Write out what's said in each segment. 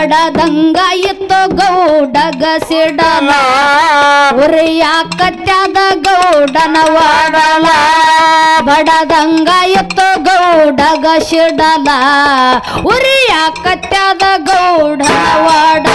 ಬಡದಂಗ ಇತ್ತು ಗೌಡಗ ಸಿಡಲ. ಉರಿಯ ಕತ್ಯದ ಗೌಡನವ ಬಡದಂಗ ಇತ್ತು ಗೌಡಗ ಸಿಡಲ. ಉರಿಯ ಗೌಡನ ವಾಡ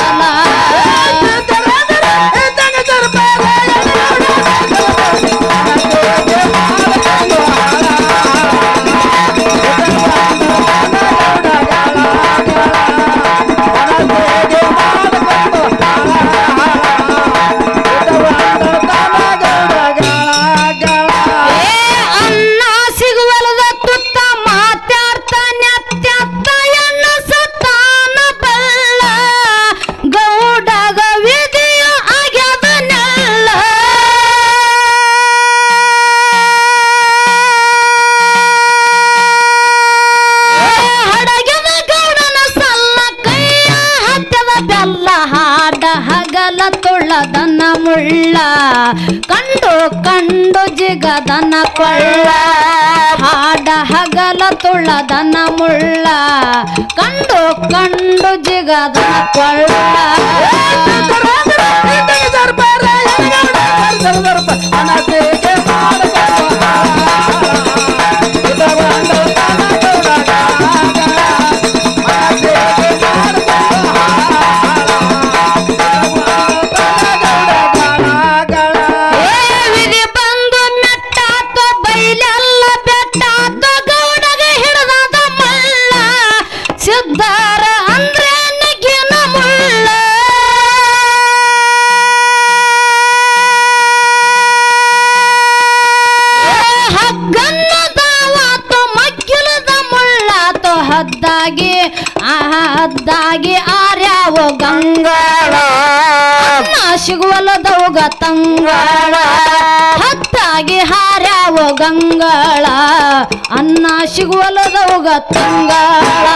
ಗದನ ಕೊಳ್ಳ ಹಾಡ ಹಗಲ ತುಳದನ ಮುಳ್ಳ ಕಂಡು ಕಂಡು ಜಿಗದ ಕೊಳ್ಳ ಹದ್ದಾಗಿ ಹದ್ದಾಗಿ ಆರ್ಯಾವ ಗಂಗಳ. ಸಿಗುವಲ್ಲದವುಗ ತಂಗಳ. ಹತ್ತಾಗಿ ಹಾರ್ಯಾವ ಗಂಗಳ. ಅನ್ನ ಸಿಗುವಲ್ಲದವುಗ ತಂಗಾಳ.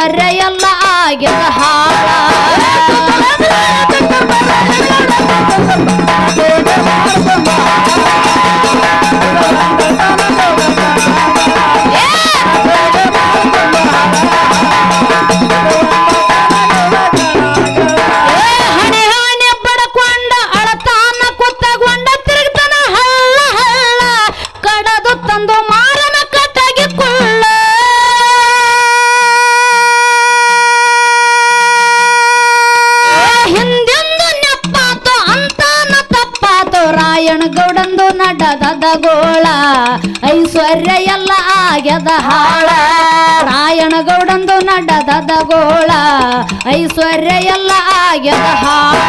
ಕರೆಯಲಾಗ್ಯದ ಆಗ್ಯದ ಹಾಳ. ರಾಯಣಗೌಡಂದು ನಡದದ ಗೋಳ. ಐಶ್ವರ್ಯ ಎಲ್ಲ ಆಗ್ಯದ ಹಾಳ.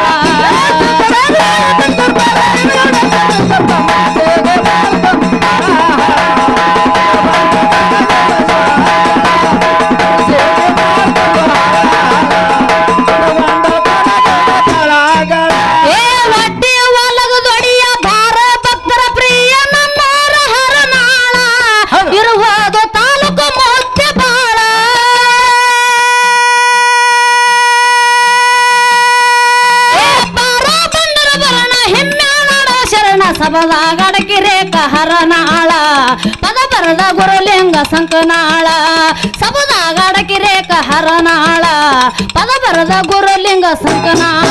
ಪದದ ಗಡಕಿರೆ ಕಹರನಾಳ ಪದ ಬರದ ಗುರುಲಿಂಗ ಸಂಕನಾಳ. ಸಬದ ಗಡಕಿರೆ ಕಹರನಾಳ ಪದ ಬರದ ಗುರುಲಿಂಗ ಸಂಕನಾಳ.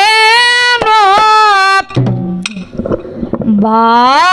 ಬೇಡುವೆನೋ ಬಾಗುರುವೆ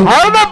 ধর্ম